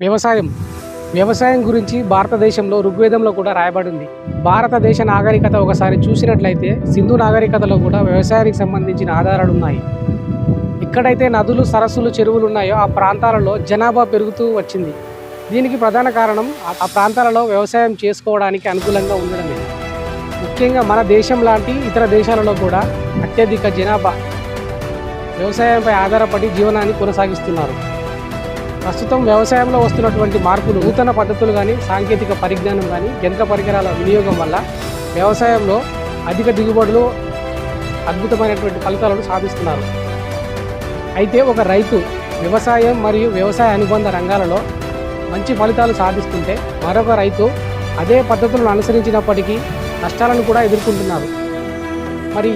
వ్యవసాయం. వ్యవసాయం గురించి భారతదేశంలో ఋగ్వేదంలో కూడా రాయబడింది. భారతదేశ నాగరికత ఒకసారి చూసినట్లయితే సింధు నాగరికతలో కూడా వ్యవసాయానికి సంబంధించిన ఆధారాలు ఉన్నాయి. ఎక్కడైతే నదులు సరస్సులు చెరువులు ఉన్నాయో ఆ ప్రాంతాలలో జనాభా పెరుగుతూ వచ్చింది. దీనికి ప్రధాన కారణం ఆ- ప్రాంతాలలో వ్యవసాయం చేసుకోవడానికి అనుకూలంగా ఉండడమే. ముఖ్యంగా మన దేశం లాంటి ఇతర దేశాలలో కూడా అత్యధిక జనాభా వ్యవసాయంపై ఆధారపడి జీవనాన్ని కొనసాగిస్తున్నారు. ప్రస్తుతం వ్యవసాయంలో వస్తున్నటువంటి మార్పులు నూతన పద్ధతులు కానీ సాంకేతిక పరిజ్ఞానం కానీ యంత్ర పరికరాల వినియోగం వల్ల వ్యవసాయంలో అధిక దిగుబడులు అద్భుతమైనటువంటి ఫలితాలను సాధిస్తున్నారు. అయితే ఒక రైతు వ్యవసాయం మరియు వ్యవసాయ అనుబంధ రంగాలలో మంచి ఫలితాలు సాధిస్తుంటే మరొక రైతు అదే పద్ధతులను అనుసరించినప్పటికీ నష్టాలను కూడా ఎదుర్కొంటున్నారు. మరి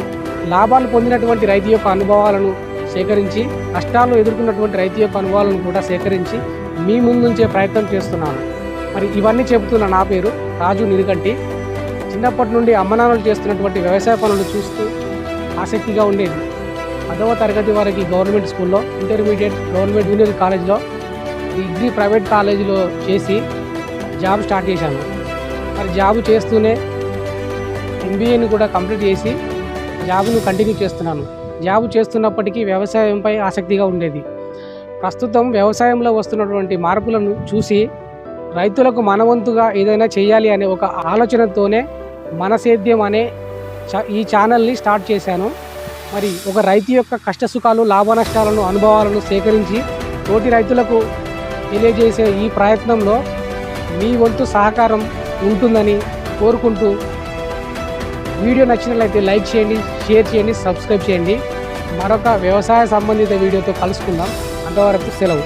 లాభాలు పొందినటువంటి రైతు యొక్క అనుభవాలను సేకరించి కష్టాలు ఎదుర్కొన్నటువంటి రైతు యొక్క అనుభవాలను కూడా సేకరించి మీ ముందుంచే ప్రయత్నం చేస్తున్నాను. మరి ఇవన్నీ చెబుతున్న నా పేరు రాజు నిరికంటి. చిన్నప్పటి నుండి అమ్మనాన్నలు చేస్తున్నటువంటి వ్యవసాయ పనులు చూస్తూ ఆసక్తిగా ఉండేది. పదవ తరగతి వరకు గవర్నమెంట్ స్కూల్లో ఇంటర్మీడియట్ గవర్నమెంట్ జూనియర్ కాలేజ్లో డిగ్రీ ప్రైవేట్ కాలేజీలో చేసి జాబ్ స్టార్ట్ చేశాను. మరి జాబ్ చేస్తూనే ఎంబీఏని కూడా కంప్లీట్ చేసి జాబ్ను కంటిన్యూ చేస్తున్నాను. జాబ్ చేస్తున్నప్పటికీ వ్యవసాయంపై ఆసక్తిగా ఉండేది. ప్రస్తుతం వ్యవసాయంలో వస్తున్నటువంటి మార్పులను చూసి రైతులకు మనవంతుగా ఏదైనా చేయాలి అనే ఒక ఆలోచనతోనే మన సేద్యం అనే ఈ ఛానల్ని స్టార్ట్ చేశాను. మరి ఒక రైతు యొక్క కష్ట సుఖాలు లాభ నష్టాలను అనుభవాలను సేకరించి తోటి రైతులకు తెలియజేసే ఈ ప్రయత్నంలో మీ వంతు సహకారం ఉంటుందని కోరుకుంటూ వీడియో నచ్చినట్లయితే లైక్ చేయండి షేర్ చేయండి సబ్స్క్రైబ్ చేయండి. మరొక వ్యవసాయ సంబంధిత వీడియోతో కలుసుకుందాం. అంతవరకు సెలవు.